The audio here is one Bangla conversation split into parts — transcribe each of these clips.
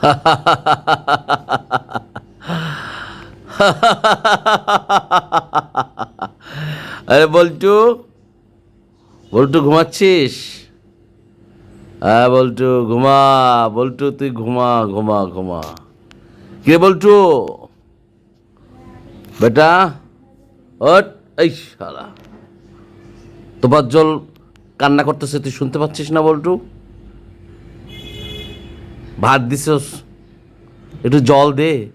আরে বল্টু বল্টু ঘুমাচ্ছিস? হ্যাঁ বল্টু, ঘুমা, বল্টু তুই ঘুমা ঘুমা ঘুমা। কে বল্টু? বেটা ওট এই শালা। তোমার জল কান্না করতেছে, তুই শুনতে পাচ্ছিস না বল্টু? ভাত দিছস? একটু জল দে।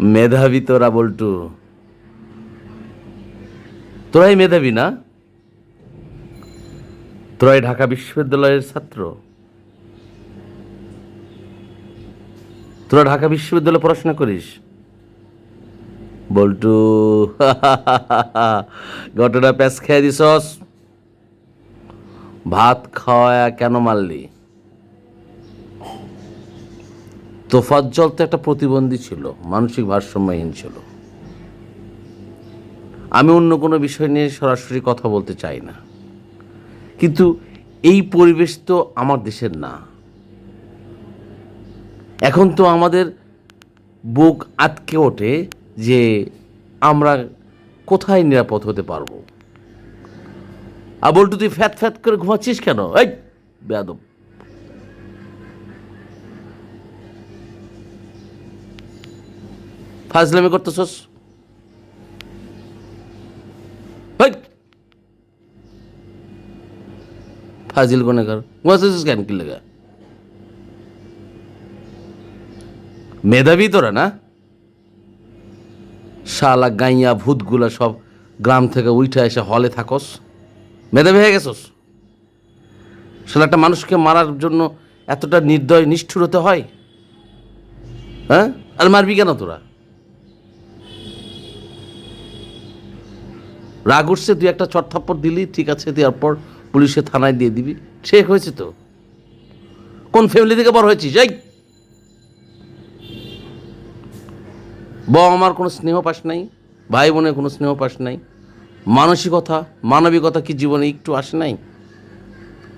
মেধাবী তোরা, বল্টু। তোরাই মেধাবী না? তোরাই ঢাকা বিশ্ববিদ্যালয়ের ছাত্র? তোরা ঢাকা বিশ্ববিদ্যালয়ে পড়াশোনা করিস? বল্টু, ঘটনা প্যাঁচ খেয়ে দিছস? ভাত খাওয়া কেন মারলি? তোফাজ্জল তো একটা প্রতিবন্ধী ছিল, মানসিক ভারসাম্যহীন ছিল। আমি অন্য কোনো বিষয় নিয়ে সরাসরি কথা বলতে চাই না। কিন্তু এই পরিবেশ তো আমার দেশের না। এখন তো আমাদের বুক আটকে ওঠে যে আমরা কোথায় নিরাপদ হতে পারব। আর বলটু, তুই ফ্যাত ফ্যাত করে ঘুমাচ্ছিস কেন? এই, বেয়াদব। ফাজলামি করতেছস! ফাজিল কোনেকার ঘুমাচ্ছিস কেন কি লেগা? মেধাবী তোরা না? শালা গাইয়া ভূতগুলা সব গ্রাম থেকে উঠে এসে হলে থাকস। মেধাবী হয়ে গেছস? শালা একটা মানুষকে মারার জন্য এতটা নির্দয়, নিষ্ঠুর হতে হয়? হ্যাঁ? আর মারবি কেন তোরা? রাগ উঠছে, তুই একটা চটথাপ্পড় দিলি, ঠিক আছে, দেওয়ার পর পুলিশে থানায় দিয়ে দিবি। ঠিক হয়েছে তো। কোন ফ্যামিলি থেকে বড় হয়েছিস? এই! বউ আমার কোনো স্নেহ পাস নাই, ভাই বোনের কোনো স্নেহ পাস নাই। মানসিকতা, মানবিকতা কি জীবনে একটু আসে নাই?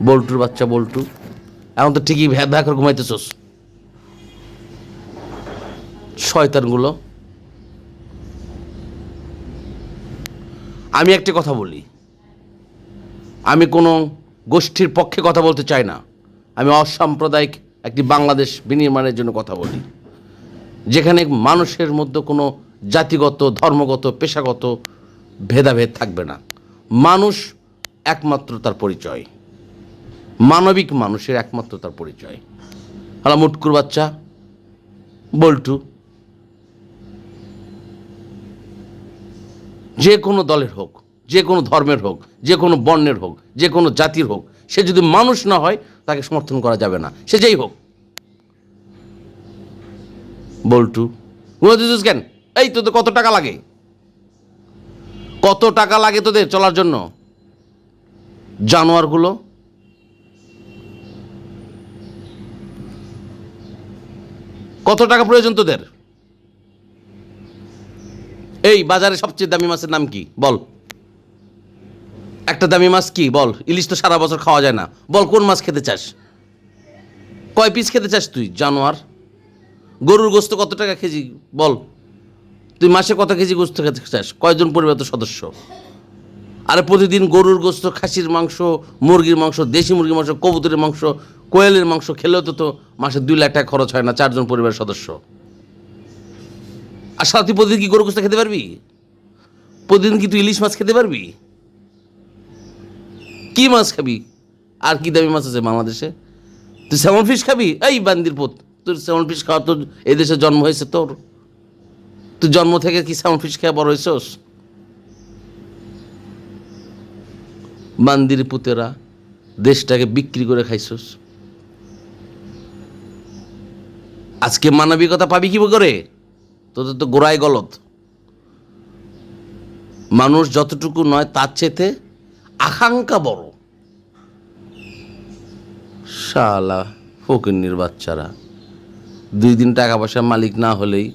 বল্টুর বাচ্চা বল্টু। এখন তো ঠিকই ভ্যা ভ্যা করে ঘুমাইতেছোস। শয়তানগুলো। আমি একটি কথা বলি। আমি কোনো গোষ্ঠীর পক্ষে কথা বলতে চাই না। আমি অসাম্প্রদায়িক একটি বাংলাদেশ বিনির্মাণের জন্য কথা বলি। যেখানে মানুষের মধ্যে কোনো জাতিগত, ধর্মগত, পেশাগত ভেদাভেদ থাকবে না। মানুষ একমাত্র তার পরিচয়। মানবিক মানুষের একমাত্র তার পরিচয়। হালা মুটকুর বাচ্চা। বল্টু। যে কোনো দলের হোক, যে কোনো ধর্মের হোক, যে কোনো বর্ণের হোক, যে কোনো জাতির হোক, সে যদি মানুষ না হয়, তাকে সমর্থন করা যাবে না। সে যেই হোক। বল্টু কেন? এই, তোদের কত টাকা লাগে? কত টাকা লাগে তোদের চলার জন্য? জানোয়ারগুলো? কত টাকা প্রয়োজন তোদের? এই বাজারে সবচেয়ে দামি মাছের নাম কি? বল। একটা দামি মাছ কি? বল। ইলিশ তো সারা বছর খাওয়া যায় না। বল, কোন মাছ খেতে চাস? কয় পিস খেতে চাস তুই, জানোয়ার? গরুর গোস্ত কত টাকা কেজি? বল। তুই মাসে কত কেজি গোস্ত খেতে চাস কয়জন পরিবার সদস্য? আরে প্রতিদিন গরুর গোস্ত, খাসির মাংস, মুরগির মাংস, দেশি মুরগির মাংস, কবুতরের মাংস, কোয়েলের মাংস খেলেও তো তো মাসে দুই লাখ টাকা খরচ হয় না, চারজন পরিবারের সদস্য। আর সাথে প্রতিদিন কি গরু গোস্ত খেতে পারবি? প্রতিদিন কি তুই ইলিশ মাছ খেতে পারবি? কি মাছ খাবি? আর কি দামি মাছ আছে বাংলাদেশে? তুই স্যামন ফিশ খাবি? এই বান্দির পোত, তোর স্যামন ফিশ খাওয়া তোর এদেশে জন্ম হয়েছে তোর। তুই জন্ম থেকে কি স্যামন ফিশ খেয়ে বড় হয়েছস? বান্দির পুতেরা দেশটাকে বিক্রি করে খাইছস। আজকে মানবিকতা পাবি কি করে? তোদের তো গোড়ায় গলত। মানুষ যতটুকু নয় তার চেতে আকাঙ্ক্ষা বড়। শালা ফকিন্নির বাচ্চারা। দুই দিন টাকা পয়সার মালিক না হলেই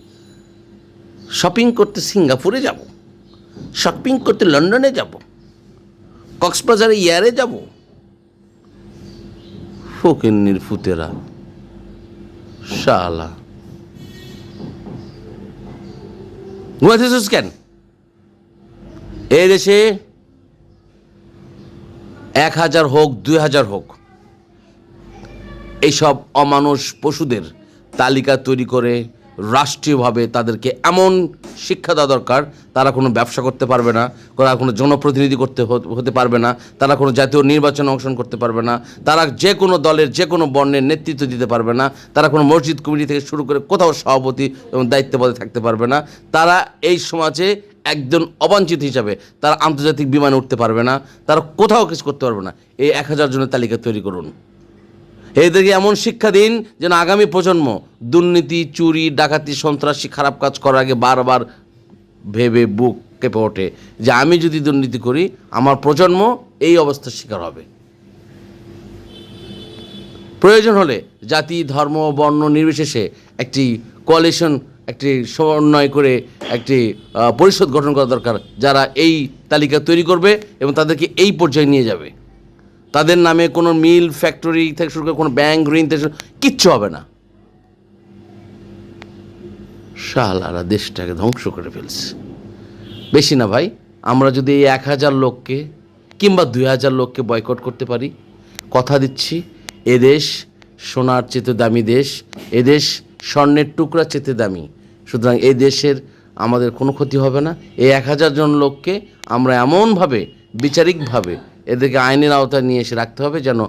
শপিং করতে সিঙ্গাপুরে যাব শপিং করতে লন্ডনে যাব, কক্সবাজারে ইয়ারে যাব। ফকিন্নির ফুতেরা, শালা। কেন এই দেশে এক হাজার হোক, দুই হাজার হোক, এইসব অমানুষ পশুদের তালিকা তৈরি করে রাষ্ট্রীয়ভাবে তাদেরকে এমন শিক্ষা দেওয়া দরকার, তারা কোনো ব্যবসা করতে পারবে না, তারা কোনো জনপ্রতিনিধি করতে হতে- পারবে না, তারা কোনো জাতীয় নির্বাচনে অংশগ্রহণ করতে পারবে না, তারা যে কোনো দলের, যে কোনো বর্ণের নেতৃত্ব দিতে পারবে না, তারা কোনো মসজিদ কমিটি থেকে শুরু করে কোথাও সভাপতি এবং দায়িত্ব পদে থাকতে পারবে না, তারা এই সমাজে একজন অবাঞ্ছিত হিসাবে তারা আন্তর্জাতিক বিমানে উঠতে পারবে না, তারা কোথাও কিছু করতে পারবে না। এই এক হাজার জনের তালিকা তৈরি করুন। এদেরকে এমন শিক্ষা দিন যেন আগামী প্রজন্ম দুর্নীতি, চুরি, ডাকাতি, সন্ত্রাসী, খারাপ কাজ করার আগে বারবার ভেবে বুক কেঁপে ওঠে যে আমি যদি দুর্নীতি করি, আমার প্রজন্ম এই অবস্থার শিকার হবে। প্রয়োজন হলে জাতি, ধর্ম, বর্ণ নির্বিশেষে একটি কোয়ালিশন একটি সমন্বয় করে একটি পরিষদ গঠন করা দরকার যারা এই তালিকা তৈরি করবে এবং তাদেরকে এই পর্যায়ে নিয়ে যাবে। তাদের নামে কোনো মিল ফ্যাক্টরি থেকে শুরু করে কোনো ব্যাংক, ঋণ থেকে কিচ্ছু হবে না। শালারা দেশটাকে ধ্বংস করে ফেলছে। বেশি না ভাই, আমরা যদি এই এক হাজার লোককে কিংবা দুই হাজার লোককে বয়কট করতে পারি, কথা দিচ্ছি এদেশ সোনার চেতে দামি দেশ এদেশ স্বর্ণের টুকরা চেতে দামি। সুতরাং এই দেশের আমাদের কোনো ক্ষতি হবে না। এই এক হাজার জন লোককে আমরা এমনভাবে, বিচারিকভাবে এদেরকে আইনের আওতায় নিয়ে এসে রাখতে হবে যেন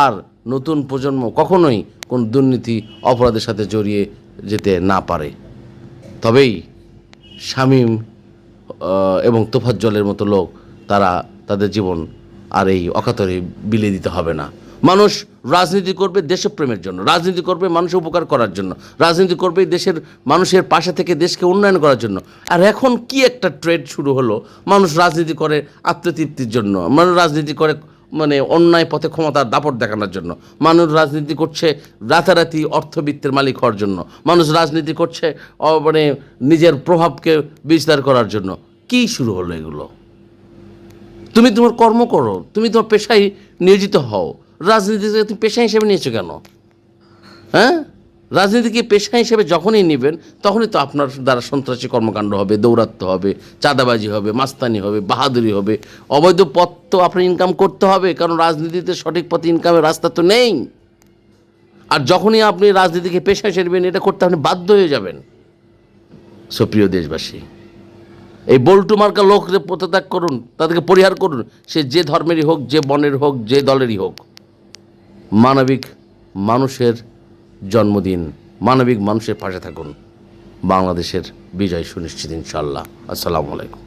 আর নতুন প্রজন্ম কখনোই কোনো দুর্নীতি, অপরাধের সাথে জড়িয়ে যেতে না পারে। তবেই শামীম এবং তোফাজ্জলের মতো লোক, তারা তাদের জীবন আর এই অকাতরে বিলে দিতে হবে না। মানুষ রাজনীতি করবে দেশপ্রেমের জন্য, রাজনীতি করবে মানুষের উপকার করার জন্য, রাজনীতি করবে দেশের মানুষের পাশে থেকে দেশকে উন্নয়ন করার জন্য। আর এখন কি একটা ট্রেড শুরু হলো? মানুষ রাজনীতি করে আত্মতৃপ্তির জন্য, মানুষ রাজনীতি করে মানে অন্যায় পথে ক্ষমতার দাপট দেখানোর জন্য, মানুষ রাজনীতি করছে রাতারাতি অর্থবিত্তের মালিক হওয়ার জন্য, মানুষ রাজনীতি করছে মানে নিজের প্রভাবকে বিস্তার করার জন্য। কি শুরু হলো এগুলো? তুমি তোমার কর্ম করো, তুমি তোমার পেশায় নিয়োজিত হও। রাজনীতিকে তুমি পেশা হিসেবে নিয়েছো কেন? হ্যাঁ? রাজনীতিকে পেশা হিসেবে যখনই নেবেন, তখনই তো আপনার দ্বারা সন্ত্রাসী কর্মকাণ্ড হবে, দৌরাত্ম হবে, চাঁদাবাজি হবে, মাস্তানি হবে, বাহাদুরি হবে। অবৈধ পথ তো আপনার ইনকাম করতে হবে, কারণ রাজনীতিতে সঠিক পথে ইনকামের রাস্তা তো নেই। আর যখনই আপনি রাজনীতিকে পেশা হিসেবে নেবেন, এটা করতে আপনি বাধ্য হয়ে যাবেন। সুপ্রিয় দেশবাসী, এই বল্টু মার্কা লোকদের পদত্যাগ করুন, তাদেরকে পরিহার করুন, সে যে ধর্মেরই হোক, যে বনের হোক, যে দলেরই হোক। মানবিক মানুষের জন্মদিন। মানবিক মানুষের পাশে থাকুন। বাংলাদেশের বিজয় সুনিশ্চিত ইনশাল্লাহ আসসালামু আলাইকুম।